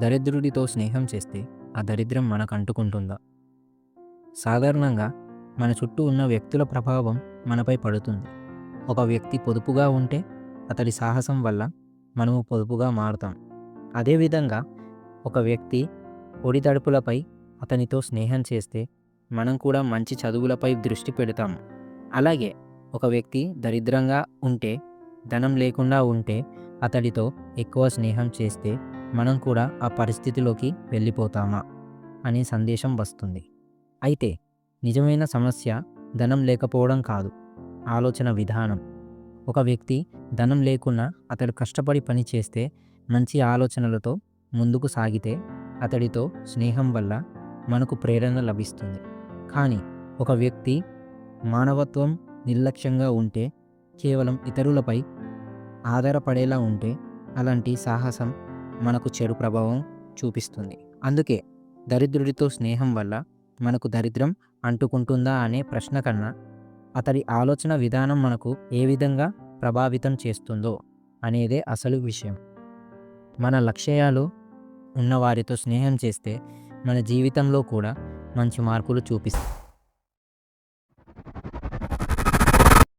దరిద్రుడితో స్నేహం చేస్తే ఆ దరిద్రం మనకు అంటుకుంటుందా సాధారణంగా మన చుట్టూ ఉన్న వ్యక్తుల ప్రభావం మనపై పడుతుంది. ఒక వ్యక్తి పొదుపుగా ఉంటే అతడి సాహసం వల్ల మనము పొదుపుగా మారుతాం. అదేవిధంగా ఒక వ్యక్తి ఒడి తడుపులపై అతనితో స్నేహం చేస్తే మనం కూడా మంచి చదువులపై దృష్టి పెడతాం. అలాగే ఒక వ్యక్తి దరిద్రంగా ఉంటే ధనం లేకుండా ఉంటే అతడితో ఎక్కువ స్నేహం చేస్తే మనం కూడా ఆ పరిస్థితిలోకి వెళ్ళిపోతామా అనే సందేశం వస్తుంది. అయితే నిజమైన సమస్య ధనం లేకపోవడం కాదు. ఆలోచన విధానం. ఒక వ్యక్తి ధనం లేకున్నా అతడు కష్టపడి పని చేస్తే మంచి ఆలోచనలతో ముందుకు సాగితే అతడితో స్నేహం వల్ల మనకు ప్రేరణ లభిస్తుంది. కానీ ఒక వ్యక్తి మానవత్వం నిర్లక్ష్యంగా ఉంటే కేవలం ఇతరులపై ఆధారపడేలా ఉంటే అలాంటి సాహసం మనకు చెడు ప్రభావం చూపిస్తుంది. అందుకే దరిద్రుడితో స్నేహం వల్ల మనకు దరిద్రం అంటుకుంటుందా అనే ప్రశ్న కన్నా అతడి ఆలోచన విధానం మనకు ఏ విధంగా ప్రభావితం చేస్తుందో అనేదే అసలు విషయం. మన లక్ష్యాలు ఉన్నవారితో స్నేహం చేస్తే మన జీవితంలో కూడా మంచి మార్పులు చూపిస్తాయి